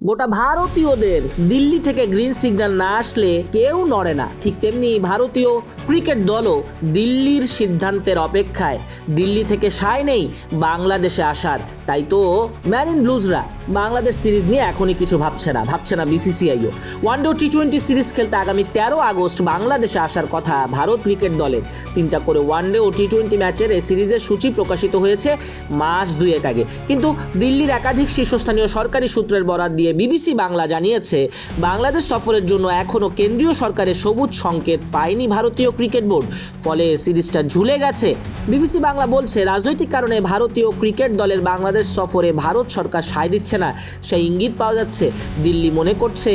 গোটা ভারতীয়দের দিল্লি থেকে গ্রিন সিগন্যাল না আসলে কেউ নড়ে না। ঠিক তেমনি ভারতীয় ক্রিকেট দলও দিল্লির সিদ্ধান্তের অপেক্ষায়। দিল্লি থেকে সায় নেই বাংলাদেশে আসার। তাই তো ম্যারিন ব্লুজরা বাংলাদেশ সিরিজ নিয়ে এখনই কিছু ভাবছে না ভাবছে না বিসিসিআইও one day T twenty series খেলতে আগামী তেরো আগস্ট বাংলাদেশে আসার কথা ভারত ক্রিকেট দলের। তিনটা করে ওয়ানডে ও টি টোয়েন্টি ম্যাচের এই সিরিজের সূচি প্রকাশিত হয়েছে মাস দুয়েক আগে। কিন্তু দিল্লির একাধিক শীর্ষস্থানীয় সরকারি সূত্রের বরাত দিয়ে বিবিসি বাংলা জানিয়েছে, বাংলাদেশ সফরের জন্য এখনও কেন্দ্রীয় সরকারের সবুজ সংকেত পায়নি ভারতীয় ক্রিকেট বোর্ড। ফলে সিরিজটা ঝুলে গেছে। বিবিসি বাংলা বলছে, রাজনৈতিক কারণে ভারতীয় ক্রিকেট দলের বাংলাদেশ সফরে ভারত সরকার সায় দিচ্ছে না। সেই ইঙ্গিত পাওয়া যাচ্ছে। দিল্লি মনে করছে,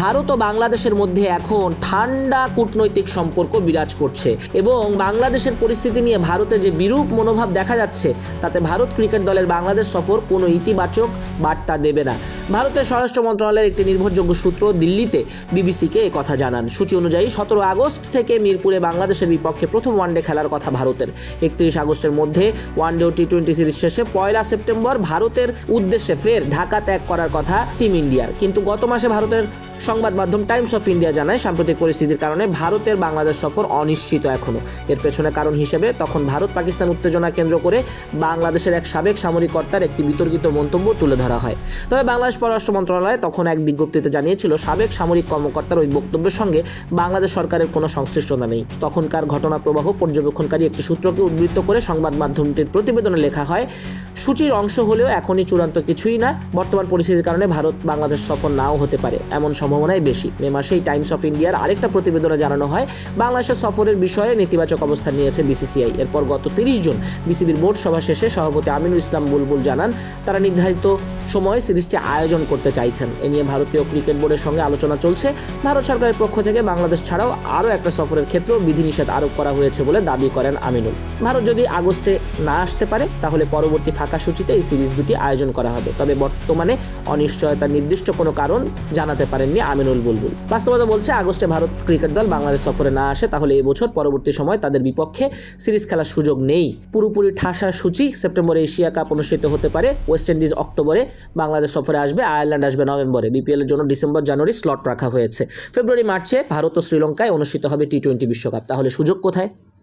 ভারত ও বাংলাদেশের মধ্যে এখন ঠান্ডা কূটনৈতিক সম্পর্ক বিরাজ করছে এবং বাংলাদেশের পরিস্থিতি নিয়ে ভারতে যে বিরূপ মনোভাব দেখা যাচ্ছে, তাতে ভারত ক্রিকেট দলের বাংলাদেশ সফর কোনো ইতিবাচক বার্তা দেবে না। ভারতের স্বরাষ্ট্র মন্ত্রণালয়ের একটি নির্ভরযোগ্য সূত্র দিল্লিতে বিবিসিকে কথা জানান। সূচি অনুযায়ী সতেরো আগস্ট থেকে মিরপুরে বাংলাদেশের বিপক্ষে প্রথম ওয়ানডে খেলার কথা ভারতের। একত্রিশ আগস্টের মধ্যে ওয়ানডে ও টি টোয়েন্টি সিরিজ শেষে পয়লা সেপ্টেম্বর ভারতের উদ্দেশ্যে ফের ঢাকা ত্যাগ করার কথা টিম ইন্ডিয়ার। কিন্তু গত মাসে ভারতের সংবাদ মাধ্যম টাইমস অফ ইন্ডিয়া জানায়, সাম্প্রতিক পরিস্থিতির কারণে ভারতের বাংলাদেশ সফর অনিশ্চিত এখনও এর পেছনে কারণ হিসেবে তখন ভারত পাকিস্তান উত্তেজনা কেন্দ্র করে বাংলাদেশের এক সাবেক সামরিক কর্তার একটি বিতর্কিত মন্তব্য তুলে ধরা হয়। তবে বাংলাদেশ পররাষ্ট্র মন্ত্রণালয় তখন এক বিজ্ঞপ্তিতে জানিয়েছিল, সাবেক সামরিক কর্মকর্তার ওই বক্তব্যের সঙ্গে বাংলাদেশ সরকারের কোনো সংশ্লিষ্টতা নেই। তখনকার ঘটনা প্রবাহ পর্যবেক্ষণকারী একটি সূত্রকে উদ্বৃত্ত করে সংবাদ মাধ্যমটির প্রতিবেদনে লেখা হয়, সূচির অংশ হলেও এখনই চূড়ান্ত কিছুই না। বর্তমান পরিস্থিতির কারণে ভারত বাংলাদেশ সফর নাও হতে পারে এমন সম্ভাবনাই বেশি। মে মাসেই টাইমস অফ ইন্ডিয়ার আরেকটা প্রতিবেদনে জানানো হয়, বাংলাদেশের সফরের বিষয়ে নেতিবাচক অবস্থান নিয়েছে বিসিসিআই। এরপর গত তিরিশ জন বিসিবির বোর্ড সভা শেষে সভাপতি আমিনুল ইসলাম বুলবুল জানান, তারা নির্ধারিত সময়ে সিরিজটি আয়োজন করতে চাইছেন। এ নিয়ে ভারতীয় ক্রিকেট বোর্ডের সঙ্গে আলোচনা চলছে। ভারত সরকারের পক্ষ থেকে বাংলাদেশ ছাড়াও আরও একটা সফরের ক্ষেত্রেও বিধিনিষেধ আরোপ করা হয়েছে বলে দাবি করেন আমিনুল। ভারত যদি আগস্টে না আসতে পারে, তাহলে পরবর্তী ফাঁকা সূচিতে এই সিরিজ দুটি আয়োজন করা হবে। তবে বর্তমানে অনিশ্চয়তার নির্দিষ্ট কোনো কারণ জানাতে পারেননি আমিনুল বুলবুল। বাস্তবতা বলছে, আগস্টে ভারত ক্রিকেট দল বাংলাদেশ সফরে না আসে, তাহলে এই বছর পরবর্তী সময় তাদের বিপক্ষে সিরিজ খেলার সুযোগ নেই। পুরোপুরি ঠাসা সূচি সেপ্টেম্বরে এশিয়া কাপ অনুষ্ঠিত হতে পারে। ওয়েস্ট ইন্ডিজ অক্টোবরে বাংলাদেশ সফরে আসবে। আয়ারল্যান্ড আসবে নভেম্বরে। বিপিএল এর জন্য ডিসেম্বর, জানুয়ারি স্লট রাখা হয়েছে। ফেব্রুয়ারি, মার্চে ভারত ও শ্রীলঙ্কায় অনুষ্ঠিত হবে টি টোয়েন্টি বিশ্বকাপ। তাহলে সুযোগ কোথায়?